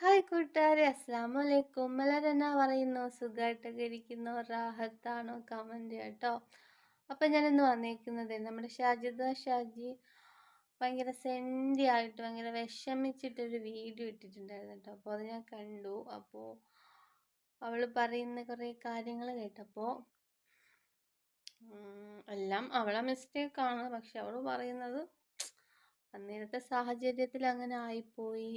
Hi കൂട്ടുകാരെ അസ്സാമലൈക്കും എല്ലാവരും പറയുന്നു? സുഖമായിട്ടൊക്കെ ഇരിക്കുന്നു. റാഹത്താണോ? കമന്റ് കേട്ടോ. അപ്പം ഞാനിന്ന് വന്നേക്കുന്നത് നമ്മുടെ ഷാജിദ. ഷാജി ഭയങ്കര സെൻഡി ആയിട്ട് ഭയങ്കര വിഷമിച്ചിട്ടൊരു വീഡിയോ ഇട്ടിട്ടുണ്ടായിരുന്നു കേട്ടോ. അപ്പോൾ അത് ഞാൻ കണ്ടു. അപ്പോൾ അവൾ പറയുന്ന കുറേ കാര്യങ്ങൾ കേട്ടപ്പോൾ എല്ലാം അവളെ മിസ്റ്റേക്കാണ് പക്ഷെ അവൾ പറയുന്നത് അന്നേരത്തെ സാഹചര്യത്തിൽ അങ്ങനെ ആയിപ്പോയി.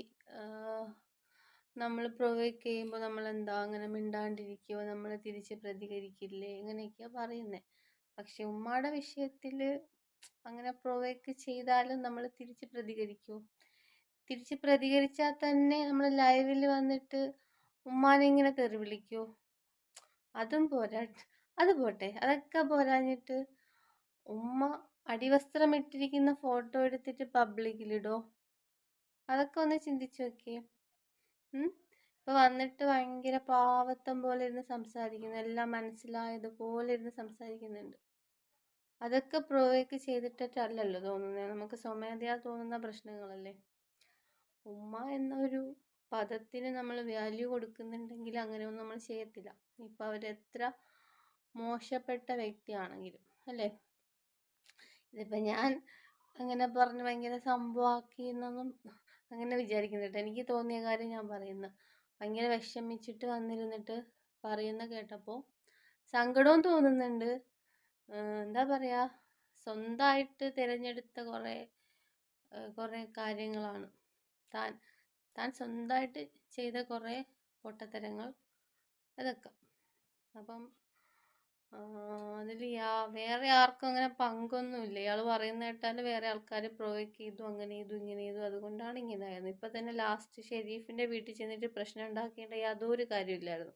നമ്മൾ പ്രൊവോക്ക് ചെയ്യുമ്പോൾ നമ്മൾ എന്താ അങ്ങനെ മിണ്ടാണ്ടിരിക്കുമോ നമ്മൾ തിരിച്ച് പ്രതികരിക്കില്ലേ? ഇങ്ങനെയൊക്കെയാണ് പറയുന്നത് പക്ഷെ ഉമ്മയുടെ വിഷയത്തിൽ അങ്ങനെ പ്രൊവോക്ക് ചെയ്താലും നമ്മൾ തിരിച്ച് പ്രതികരിക്കും. തിരിച്ച് പ്രതികരിച്ചാൽ തന്നെ നമ്മൾ ലൈവിൽ വന്നിട്ട് ഉമ്മാനെ ഇങ്ങനെ തെറി വിളിക്കൂ. അതും പോരാ. അത് പോട്ടെ. അതൊക്കെ പോരാഞ്ഞിട്ട് ഉമ്മ അടിവസ്ത്രം ഇട്ടിരിക്കുന്ന ഫോട്ടോ എടുത്തിട്ട് പബ്ലിക്കിലിടോ അതൊക്കെ ഒന്ന് ചിന്തിച്ചു നോക്കിയേ. ഇപ്പൊ വന്നിട്ട് ഭയങ്കര പാവത്തം പോലെ ഇരുന്ന് സംസാരിക്കുന്നു. എല്ലാം മനസ്സിലായതുപോലെ ഇരുന്ന് സംസാരിക്കുന്നുണ്ട്. അതൊക്കെ പ്രൊവേക്ക് ചെയ്തിട്ടല്ലല്ലോ തോന്നുന്നത് നമുക്ക് സ്വമേധയാ തോന്നുന്ന പ്രശ്നങ്ങളല്ലേ? ഉമ്മ എന്നൊരു പദത്തിന് നമ്മൾ വാല്യൂ കൊടുക്കുന്നുണ്ടെങ്കിൽ അങ്ങനെയൊന്നും നമ്മൾ ചെയ്യത്തില്ല. ഇപ്പൊ അവരെത്ര മോശപ്പെട്ട വ്യക്തിയാണെങ്കിലും അല്ലേ? ഇതിപ്പോ ഞാൻ അങ്ങനെ പറഞ്ഞ് ഭയങ്കര സംഭവമാക്കി എന്നൊന്നും അങ്ങനെ വിചാരിക്കുന്നുണ്ട് എനിക്ക് തോന്നിയ കാര്യം ഞാൻ പറയുന്നു. ഭയങ്കര വിഷമിച്ചിട്ട് വന്നിരുന്നിട്ട് പറയുന്ന കേട്ടപ്പോൾ സങ്കടവും തോന്നുന്നുണ്ട്. എന്താ പറയുക സ്വന്തമായിട്ട് തിരഞ്ഞെടുത്ത കുറേ കുറേ കാര്യങ്ങളാണ്. താൻ താൻ സ്വന്തമായിട്ട് ചെയ്ത കുറേ പൊട്ടത്തരങ്ങൾ അതൊക്കെ. അപ്പം അതിൽ വേറെ ആർക്കും അങ്ങനെ പങ്കൊന്നുമില്ല. ഇയാൾ പറയുന്ന കേട്ടാൽ വേറെ ആൾക്കാര് പ്രൊവോക്ക് ചെയ്തു അങ്ങനെ ചെയ്തു ഇങ്ങനെ ചെയ്തു. അതുകൊണ്ടാണ് ഇങ്ങനെ ആയത്. ഇപ്പൊ തന്നെ ലാസ്റ്റ് ഷെരീഫിന്റെ വീട്ടിൽ ചെന്നിട്ട് പ്രശ്നം ഉണ്ടാക്കേണ്ട യാതൊരു കാര്യമില്ലായിരുന്നു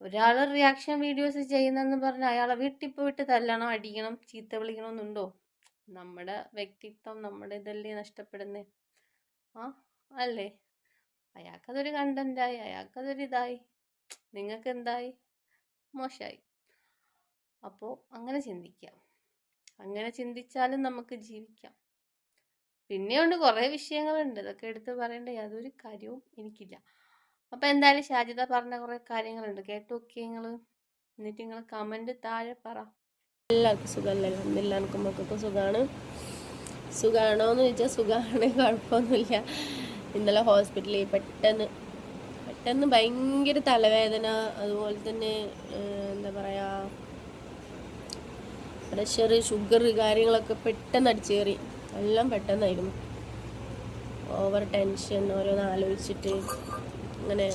ഒരാൾ റിയാക്ഷൻ വീഡിയോസ് ചെയ്യുന്നെന്ന് പറഞ്ഞാൽ അയാളെ വീട്ടിൽ പോയിട്ട് തല്ലണം അടിക്കണം ചീത്ത വിളിക്കണം എന്നുണ്ടോ നമ്മുടെ വ്യക്തിത്വം നമ്മുടെ ഇതല്ലേ നഷ്ടപ്പെടുന്നേ? ആ അല്ലേ? അയാൾക്കതൊരു കണ്ടന്റായി അയാൾക്കതൊരു ഇതായി നിങ്ങൾക്ക് എന്തായി? മോശമായി. അപ്പോൾ അങ്ങനെ ചിന്തിക്കാം. അങ്ങനെ ചിന്തിച്ചാലും നമുക്ക് ജീവിക്കാം. പിന്നെയുണ്ട് കുറേ വിഷയങ്ങളുണ്ട്. ഇതൊക്കെ എടുത്ത് പറയേണ്ട യാതൊരു കാര്യവും എനിക്കില്ല. അപ്പോൾ എന്തായാലും ഷാജിത പറഞ്ഞ കുറേ കാര്യങ്ങളുണ്ട്. കേട്ടു നോക്കി നിങ്ങൾ എന്നിട്ട് നിങ്ങൾ കമന്റ് താഴെ പറ. എല്ലാവർക്കും സുഖമല്ലേ? എല്ലാവർക്കും മക്കൾക്കും സുഖമാണ്. സുഖമാണോ എന്ന് ചോദിച്ചാൽ സുഖമാണ്. കുഴപ്പമൊന്നുമില്ല. ഇന്നലെ ഹോസ്പിറ്റലിൽ പെട്ടെന്ന് പെട്ടെന്ന് ഭയങ്കര തലവേദന അതുപോലെ തന്നെ എന്താ പറയാ പ്രഷർ ഷുഗർ കാര്യങ്ങളൊക്കെ പെട്ടെന്ന് അടിച്ചു കയറി എല്ലാം പെട്ടെന്നായിരുന്നു. ഓവർ ടെൻഷൻ ഓരോന്ന് ആലോചിച്ചിട്ട് അങ്ങനെ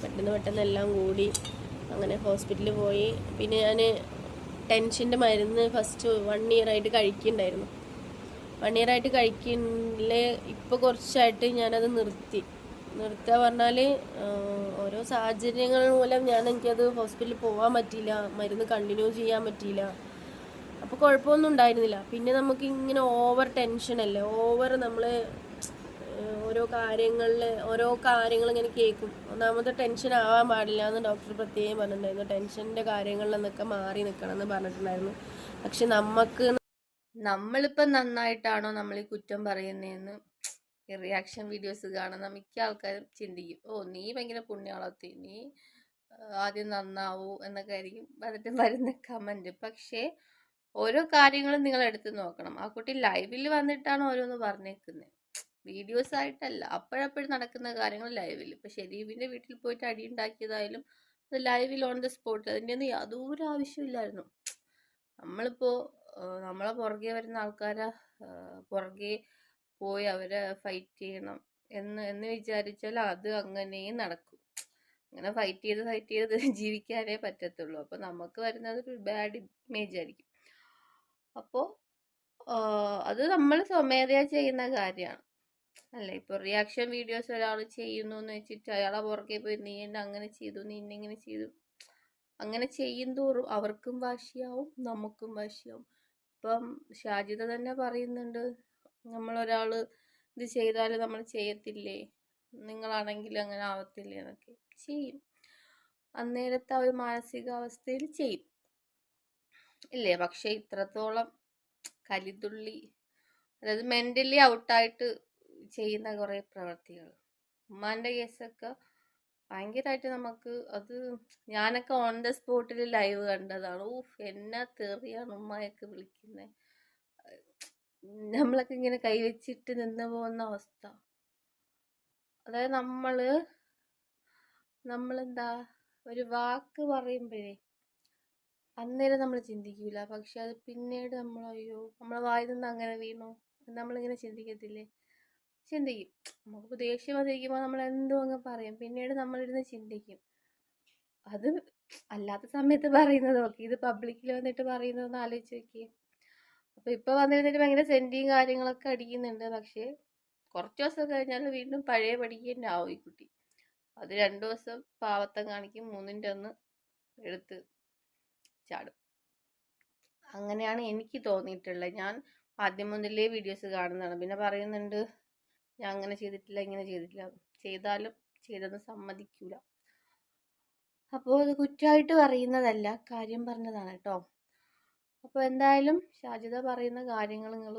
പെട്ടെന്ന് പെട്ടെന്ന് എല്ലാം കൂടി അങ്ങനെ ഹോസ്പിറ്റലിൽ പോയി. പിന്നെ ഞാൻ ടെൻഷന്റെ മരുന്ന് ഫസ്റ്റ് വൺ ഇയർ ആയിട്ട് കഴിക്കുന്നുണ്ടായിരുന്നു വൺ ഇയർ ആയിട്ട് കഴിക്കില്ലേ ഇപ്പോൾ കുറച്ചായിട്ട് ഞാനത് നിർത്തി. നിർത്തുക പറഞ്ഞാൽ ഓരോ സാഹചര്യങ്ങൾ മൂലം ഞാൻ എനിക്കത് ഹോസ്പിറ്റലിൽ പോകാൻ പറ്റിയില്ല മരുന്ന് കണ്ടിന്യൂ ചെയ്യാൻ പറ്റിയില്ല. അപ്പോൾ കുഴപ്പമൊന്നും ഉണ്ടായിരുന്നില്ല. പിന്നെ നമുക്ക് ഇങ്ങനെ ഓവർ ടെൻഷനല്ലേ ഓവർ നമ്മൾ ഓരോ കാര്യങ്ങളിൽ ഓരോ കാര്യങ്ങൾ ഇങ്ങനെ കേൾക്കും. ഒന്നാമത് ടെൻഷൻ ആവാൻ പാടില്ല എന്ന് ഡോക്ടർ പ്രത്യേകം പറഞ്ഞിട്ടുണ്ടായിരുന്നു. ടെൻഷന്റെ കാര്യങ്ങളിൽ നിന്നൊക്കെ മാറി നിൽക്കണം എന്ന് പറഞ്ഞിട്ടുണ്ടായിരുന്നു. പക്ഷെ നമുക്ക് നമ്മളിപ്പോൾ നന്നായിട്ടാണോ നമ്മൾ ഈ കുറ്റം പറയുന്നതെന്ന്? ഈ റിയാക്ഷൻ വീഡിയോസ് കാണുന്ന മിക്ക ആൾക്കാരും ചിന്തിക്കും. ഓ നീ ഭയങ്കര പുണ്യാളത്തി നീ ആദ്യം നന്നാവൂ എന്നൊക്കെ ആയിരിക്കും എന്നിട്ട് വരുന്ന കമന്റ് പക്ഷേ ഓരോ കാര്യങ്ങളും നിങ്ങൾ എടുത്ത് നോക്കണം. ആ കുട്ടി ലൈവിൽ വന്നിട്ടാണ് ഓരോന്ന് പറഞ്ഞേക്കുന്നത് വീഡിയോസ് ആയിട്ടല്ല. അപ്പോഴപ്പോഴും നടക്കുന്ന കാര്യങ്ങൾ ലൈവിൽ ഇപ്പം ഷെരീഫിന്റെ വീട്ടിൽ പോയിട്ട് അടി ഉണ്ടാക്കിയതായാലും അത് ലൈവിൽ ഓൺ ദ സ്പോട്ട് അതിന്റെ ഒന്നും യാതൊരു ആവശ്യമില്ലായിരുന്നു നമ്മളിപ്പോൾ നമ്മളെ പുറകെ വരുന്ന ആൾക്കാരെ പുറകെ പോയി അവരെ ഫൈറ്റ് ചെയ്യണം. എന്ന് എന്ന് വിചാരിച്ചാൽ അത് അങ്ങനെയും നടക്കും. അങ്ങനെ ഫൈറ്റ് ചെയ്ത് ഫൈറ്റ് ചെയ്ത് ജീവിക്കാനേ പറ്റത്തുള്ളൂ. അപ്പോൾ നമുക്ക് വരുന്നത് ഒരു ബാഡ് ഇമേജ് ആയിരിക്കും. അപ്പോൾ അത് നമ്മൾ സ്വമേധയാ ചെയ്യുന്ന കാര്യമാണ്. അല്ല? ഇപ്പോൾ റിയാക്ഷൻ വീഡിയോസ് ഒരാൾ ചെയ്യുന്നു എന്ന് വെച്ചിട്ട് അയാളെ പുറകെ പോയി നീ എന്നെ അങ്ങനെ ചെയ്തു നീ എന്നെ ഇങ്ങനെ ചെയ്തു. അങ്ങനെ ചെയ്യും തോറും അവർക്കും വാശിയാവും നമുക്കും വാശിയാവും. ഇപ്പം ഷാജിത തന്നെ പറയുന്നുണ്ട് നമ്മളൊരാൾ ഇത് ചെയ്താൽ നമ്മൾ ചെയ്യത്തില്ലേ? നിങ്ങളാണെങ്കിൽ അങ്ങനെ ആവത്തില്ലേ എന്നൊക്കെ. ചെയ്യും. അന്നേരത്തെ ആ ഒരു മാനസികാവസ്ഥയിൽ ചെയ്യും. ഇല്ലേ? പക്ഷെ ഇത്രത്തോളം കലിതുള്ളി അതായത് മെന്റലി ഔട്ടായിട്ട് ചെയ്യുന്ന കുറേ പ്രവൃത്തികൾ ഉമ്മാന്റെ കേസൊക്കെ ഭയങ്കരമായിട്ട് നമുക്ക് അത് ഞാനൊക്കെ ഓൺ ദ സ്പോട്ടിൽ ലൈവ് കണ്ടതാണ്. ഊഫ് എന്നാ തെറിയാണ് ഉമ്മയൊക്കെ വിളിക്കുന്നത് നമ്മളൊക്കെ ഇങ്ങനെ കൈവച്ചിട്ട് നിന്ന് പോകുന്ന അവസ്ഥ. അതായത് നമ്മൾ നമ്മളെന്താ ഒരു വാക്ക് പറയുമ്പോഴേ അന്നേരം നമ്മൾ ചിന്തിക്കില്ല പക്ഷെ അത് പിന്നീട് നമ്മൾ അയ്യോ നമ്മളെ വായിൽ നിന്ന് അങ്ങനെ വീണു. നമ്മളിങ്ങനെ ചിന്തിക്കത്തില്ലേ? ചിന്തിക്കും. നമുക്ക് ദേഷ്യം വന്നിരിക്കുമ്പോൾ നമ്മൾ എന്തോ അങ്ങ് പറയും. പിന്നീട് നമ്മളിരുന്ന് ചിന്തിക്കും. അത് അല്ലാത്ത സമയത്ത് പറയുന്നത് ഓക്കെ ഇത് പബ്ലിക്കിൽ വന്നിട്ട് പറയുന്നതെന്ന് ആലോചിച്ച് നോക്കിയേ. അപ്പോൾ ഇപ്പോൾ വന്നിരുന്നിട്ട് ഭയങ്കര സെന്റിയും കാര്യങ്ങളൊക്കെ അടിക്കുന്നുണ്ട്. പക്ഷേ കുറച്ച് ദിവസം കഴിഞ്ഞാൽ വീണ്ടും പഴയ പടിക്ക് തന്നെ ആവും ഈ കുട്ടി. അത് രണ്ട് ദിവസം പാവത്തം കാണിക്കും മൂന്നിന്റെ ഒന്ന് എടുത്ത് ചാടും. അങ്ങനെയാണ് എനിക്ക് തോന്നിയിട്ടുള്ളത്. ഞാൻ ആദ്യം മുതലേ വീഡിയോസ് കാണുന്നതാണ്. പിന്നെ പറയുന്നുണ്ട് ഞാൻ അങ്ങനെ ചെയ്തിട്ടില്ല ഇങ്ങനെ ചെയ്തിട്ടില്ല. ചെയ്താലും ചെയ്തെന്ന് സമ്മതിക്കൂല. അപ്പോൾ അത് കുറ്റമായിട്ട് പറയുന്നതല്ല കാര്യം പറഞ്ഞതാണ് കേട്ടോ. അപ്പോൾ എന്തായാലും ഷാജിദ പറയുന്ന കാര്യങ്ങൾ നിങ്ങൾ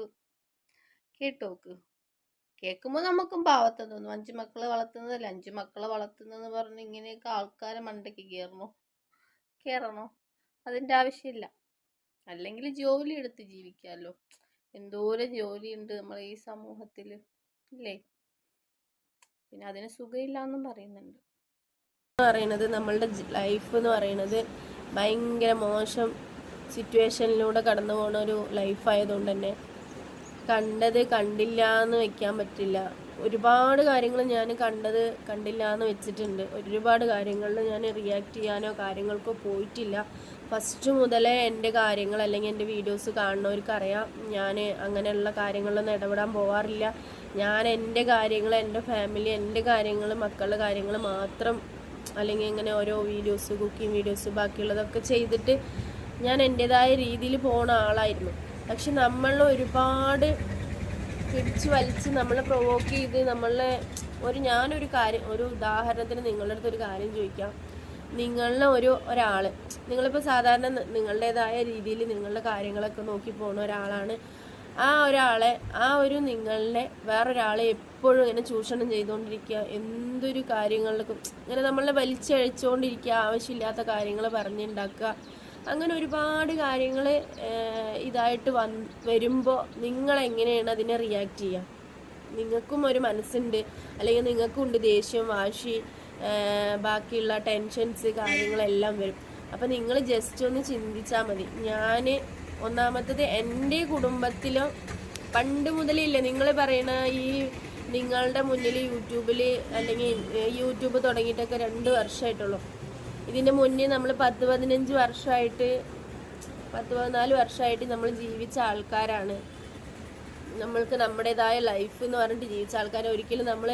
കേട്ടോക്ക്. കേൾക്കുമ്പോൾ നമുക്കും പാവത്തം തോന്നും. അഞ്ചു മക്കളെ വളർത്തുന്നതല്ല? അഞ്ചു മക്കളെ വളർത്തുന്നതെന്ന് പറഞ്ഞ് ഇങ്ങനെയൊക്കെ ആൾക്കാരെ മണ്ടയ്ക്ക് കയറണോ കയറണോ അതിന്റെ ആവശ്യമില്ല. അല്ലെങ്കിൽ ജോലി എടുത്ത് ജീവിക്കാമല്ലോ എന്തോരം ജോലിയുണ്ട് നമ്മൾ ഈ സമൂഹത്തിൽ ഇല്ലേ? പിന്നെ അതിന് സുഖമില്ല എന്നും പറയുന്നുണ്ട്. പറയുന്നത് നമ്മളുടെ ലൈഫ് എന്ന് പറയുന്നത് ഭയങ്കര മോശം സിറ്റുവേഷനിലൂടെ കടന്നു പോകുന്ന ഒരു ലൈഫായതുകൊണ്ട് തന്നെ കണ്ടത് കണ്ടില്ല എന്ന് വെക്കാൻ പറ്റില്ല. ഒരുപാട് കാര്യങ്ങൾ ഞാൻ കണ്ടത് കണ്ടില്ല എന്ന് വെച്ചിട്ടുണ്ട്. ഒരുപാട് കാര്യങ്ങളിൽ ഞാൻ റിയാക്ട് ചെയ്യാനോ കാര്യങ്ങൾക്കോ പോയിട്ടില്ല. ഫസ്റ്റ് മുതലേ എന്റെ കാര്യങ്ങൾ അല്ലെങ്കിൽ എന്റെ വീഡിയോസ് കാണുന്നവർക്കറിയാം. ഞാൻ അങ്ങനെയുള്ള കാര്യങ്ങളിലൊന്നും ഇടപെടാൻ പോവാറില്ല. ഞാൻ എന്റെ കാര്യങ്ങൾ എന്റെ ഫാമിലി എന്റെ കാര്യങ്ങൾ മക്കളുടെ കാര്യങ്ങൾ മാത്രം അല്ലെങ്കിൽ ഇങ്ങനെ ഓരോ വീഡിയോസ് കുക്കിംഗ് വീഡിയോസ് ബാക്കിയുള്ളതൊക്കെ ചെയ്തിട്ട് ഞാൻ എന്റെതായ രീതിയിൽ പോണ ആളായിരുന്നു. പക്ഷെ നമ്മൾ ഒരുപാട് പിടിച്ച് വലിച്ച് നമ്മളെ പ്രൊവോക്ക് ചെയ്ത് നമ്മളെ ഒരു ഞാനൊരു കാര്യം ഒരു ഉദാഹരണത്തിന് നിങ്ങളുടെ അടുത്ത് ഒരു കാര്യം ചോദിക്കാം. നിങ്ങളെ ഒരു ഒരാൾ നിങ്ങളിപ്പോൾ സാധാരണ നിങ്ങളുടേതായ രീതിയിൽ നിങ്ങളുടെ കാര്യങ്ങളൊക്കെ നോക്കി പോകുന്ന ഒരാളാണ്. ആ ഒരാളെ ആ ഒരു നിങ്ങളുടെ വേറൊരാളെ എപ്പോഴും ഇങ്ങനെ ചൂഷണം ചെയ്തുകൊണ്ടിരിക്കുക എന്തൊരു കാര്യങ്ങളിലും ഇങ്ങനെ നമ്മളെ വലിച്ചഴിച്ചുകൊണ്ടിരിക്കുക ആവശ്യമില്ലാത്ത കാര്യങ്ങൾ പറഞ്ഞുണ്ടാക്കുക. അങ്ങനെ ഒരുപാട് കാര്യങ്ങൾ ഇതായിട്ട് വന്ന് വരുമ്പോൾ നിങ്ങളെങ്ങനെയാണ് അതിനെ റിയാക്ട് ചെയ്യുക നിങ്ങൾക്കും ഒരു മനസ്സുണ്ട്. അല്ലെങ്കിൽ നിങ്ങൾക്കും ഉണ്ട് ദേഷ്യം വാശി ബാക്കിയുള്ള ടെൻഷൻസ് കാര്യങ്ങളെല്ലാം വരും. അപ്പം നിങ്ങൾ ജസ്റ്റ് ഒന്ന് ചിന്തിച്ചാൽ മതി. ഞാൻ ഒന്നാമത്തത് എന്റെ കുടുംബത്തിലും പണ്ട് മുതലില്ല നിങ്ങൾ പറയണ ഈ നിങ്ങളുടെ മുന്നിൽ യൂട്യൂബിൽ അല്ലെങ്കിൽ യൂട്യൂബ് തുടങ്ങിയിട്ടൊക്കെ രണ്ട് വർഷമായിട്ടുള്ളൂ ഇതിന്റെ മുന്നേ നമ്മൾ പത്ത് പതിനഞ്ച് വർഷമായിട്ട് പത്ത് പതിനാല് വർഷമായിട്ട് നമ്മൾ ജീവിച്ച ആൾക്കാരാണ്. നമ്മൾക്ക് നമ്മുടേതായ ലൈഫ് എന്ന് പറഞ്ഞിട്ട് ജീവിച്ച ആൾക്കാരെ ഒരിക്കലും നമ്മൾ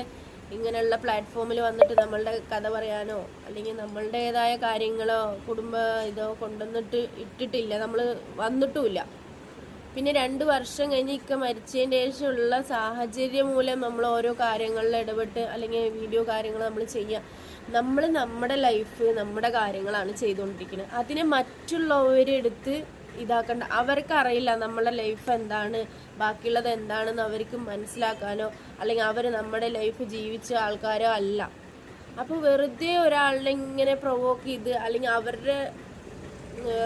ഇങ്ങനെയുള്ള പ്ലാറ്റ്ഫോമിൽ വന്നിട്ട് നമ്മളുടെ കഥ പറയാനോ അല്ലെങ്കിൽ നമ്മളുടേതായ കാര്യങ്ങളോ കുടുംബ ഇതോ കൊണ്ടുവന്നിട്ട് ഇട്ടിട്ടില്ല. നമ്മൾ വന്നിട്ടുമില്ല. പിന്നെ രണ്ട് വർഷം കഴിഞ്ഞ് ഇക്ക മരിച്ചതിന്റെ ശേഷമുള്ള സാഹചര്യം മൂലം നമ്മൾ ഓരോ കാര്യങ്ങളിൽ ഇടപെട്ട് അല്ലെങ്കിൽ വീഡിയോ കാര്യങ്ങൾ നമ്മൾ ചെയ്യുക നമ്മൾ നമ്മുടെ ലൈഫ് നമ്മുടെ കാര്യങ്ങളാണ് ചെയ്തുകൊണ്ടിരിക്കുന്നത് അതിനെ മറ്റുള്ളവരെടുത്ത് ഇതാക്കണ്ട. അവർക്ക് അറിയില്ല നമ്മളെ ലൈഫ് എന്താണ് ബാക്കിയുള്ളത് എന്താണെന്ന് അവർക്ക് മനസ്സിലാക്കാനോ അല്ലെങ്കിൽ അവർ നമ്മുടെ ലൈഫ് ജീവിച്ച ആൾക്കാരോ അല്ല. അപ്പോൾ വെറുതെ ഒരാളിനെ ഇങ്ങനെ പ്രൊവോക്ക് ചെയ്ത് അല്ലെങ്കിൽ അവരുടെ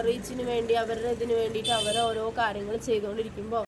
റീച്ചിന് വേണ്ടി അവരുടെ ഇതിന് വേണ്ടിയിട്ട് അവർ ഓരോ കാര്യങ്ങൾ ചെയ്തുകൊണ്ടിരിക്കുമ്പോൾ